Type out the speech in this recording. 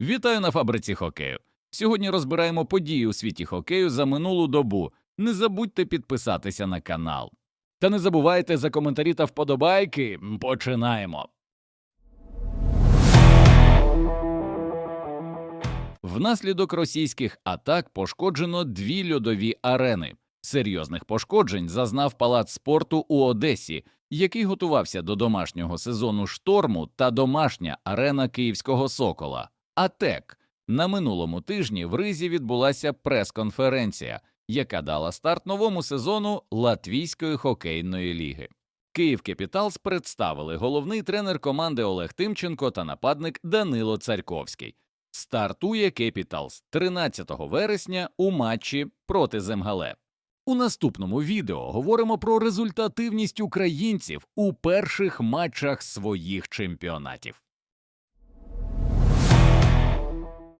Вітаю на фабриці хокею. Сьогодні розбираємо події у світі хокею за минулу добу. Не забудьте підписатися на канал. Та не забувайте за коментарі та вподобайки. Починаємо. Внаслідок російських атак пошкоджено дві льодові арени. Серйозних пошкоджень зазнав палац спорту у Одесі, який готувався до домашнього сезону шторму та домашня арена Київського Сокола. АТЕК. На минулому тижні в Ризі відбулася прес-конференція, яка дала старт новому сезону Латвійської хокейної ліги. Київ Кепіталс представили головний тренер команди Олег Тимченко та нападник Данило Царьковський. Стартує Кепіталс 13 вересня у матчі проти Земгале. У наступному відео говоримо про результативність українців у перших матчах своїх чемпіонатів.